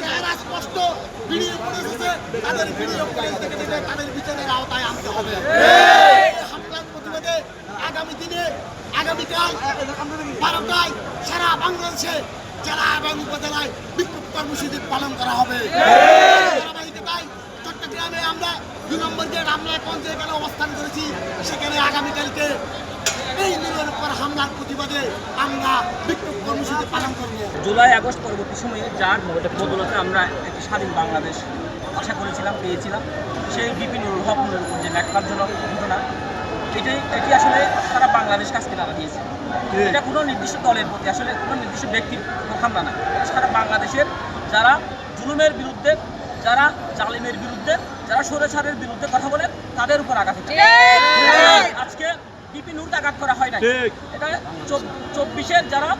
চেহারা স্পষ্ট video footage আছে তাদের ভিডিও ফুটেজ থেকে দেখে তাদের বিচারের আওতায় আনতে হবে। হামলার প্রতিবাদে আগামী দিনে আগামীকাল বারোটায় সারা বাংলাদেশে জেলা এবং উপজেলায় বিক্ষোভ কর্মসূচি পালন করা হবে। ধারাবাহিকতায় চট্টগ্রামে আমরা দুই নম্বর গেট আমরা এখন অবস্থান করেছি সেখানে আগামীকালকে এই নির্মাণের উপর হামলার প্রতিবাদে আমরা বিক্ষোভ কর্মসূচি পালন করব। জুলাই আগস্ট পরবর্তী সময়ে? যার বদলতে আমরা একটি স্বাধীন বাংলাদেশ আশা করেছিলাম পেয়েছিলাম। সেই নুরের উপর যে ন্যাক্কারজনক ঘটনা এটি এটি আসলে সারা বাংলাদেশ কাছকে তারা দিয়েছে। এটা কোনো নির্দিষ্ট দলের প্রতি আসলে কোনো নির্দিষ্ট ব্যক্তির হামলা না। সারা বাংলাদেশের যারা জুলুমের বিরুদ্ধে যারা জালিমের বিরুদ্ধে যারা সরেছাড়ের বিরুদ্ধে কথা বলে তাদের উপর আঘাত হচ্ছে। আজকে বিপিনুর আঘাত করা হয় না এটা চব- চব্বিশের যারা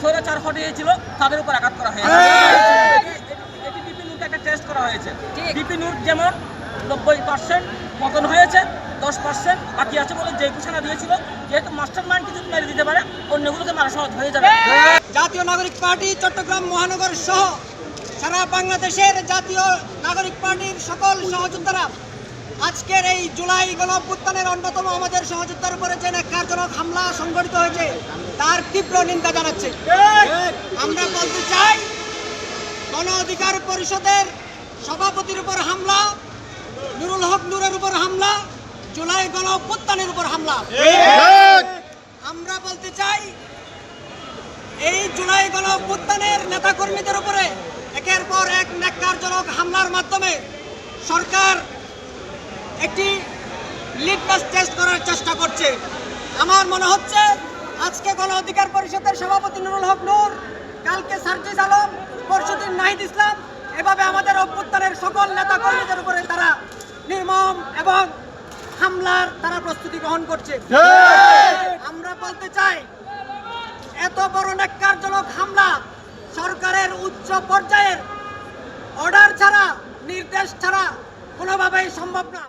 স্বৈরাচার হটিয়েছিল তাদের উপর আঘাত করা হয়েছে। এটি- এটি বিপিনুরকে একটা টেস্ট করা হয়েছে। বিপিনুর যেমন নব্বই পার্সেন্ট পতন হয়েছে দশ পার্সেন্ট বাকি আছে বলে যে ঘোষণা দিয়েছিল যেহেতু মাস্টার মাইন্ড কিছু মেরে দিতে পারে অন্যগুলোকে মারা সহজ হয়ে যাবে। জাতীয় নাগরিক পার্টি চট্টগ্রাম মহানগর সহ সারা বাংলাদেশের জাতীয় নাগরিক পার্টির সকল সহযোদ্ধারা আজকের এই জুলাই গণঅভ্যুত্থানের অন্যতম আমাদের সহযোদ্ধার উপরে যে ন্যাক্কারজনক হামলা সংঘটিত হয়েছে, তার তীব্র নিন্দা জানাচ্ছে। আমরা বলতে চাই, গণ অধিকার পরিষদের সভাপতির উপর হামলা, নুরুল হক নুরের উপর হামলা, জুলাই গণ অভ্যুত্থানের উপর হামলা। আমরা বলতে চাই, এই জুলাই গণ অভ্যুত্থানের নেতাকর্মীদের উপরে একের পর এক ন্যাক্কারজনক হামলার মাধ্যমে সরকার একটি লিটমাস টেস্ট করার চেষ্টা করছে। আমার মনে হচ্ছে আজকে গণ অধিকার পরিষদের সভাপতি নুরুল হক নূর, কালকে সার্জিস আলম, পরশুদিন নাহিদ ইসলাম, এভাবে আমাদের অভ্যুত্থানের সকল নেতাকর্মীদের উপরে তারা নির্মম এবং হামলার তারা প্রস্তুতি গ্রহণ করছে। আমরা বলতে চাই, এত বড় ন্যাক্কারজনক হামলা সরকারের উচ্চ পর্যায়ের অর্ডার ছাড়া, নির্দেশ ছাড়া কোনোভাবেই সম্ভব না।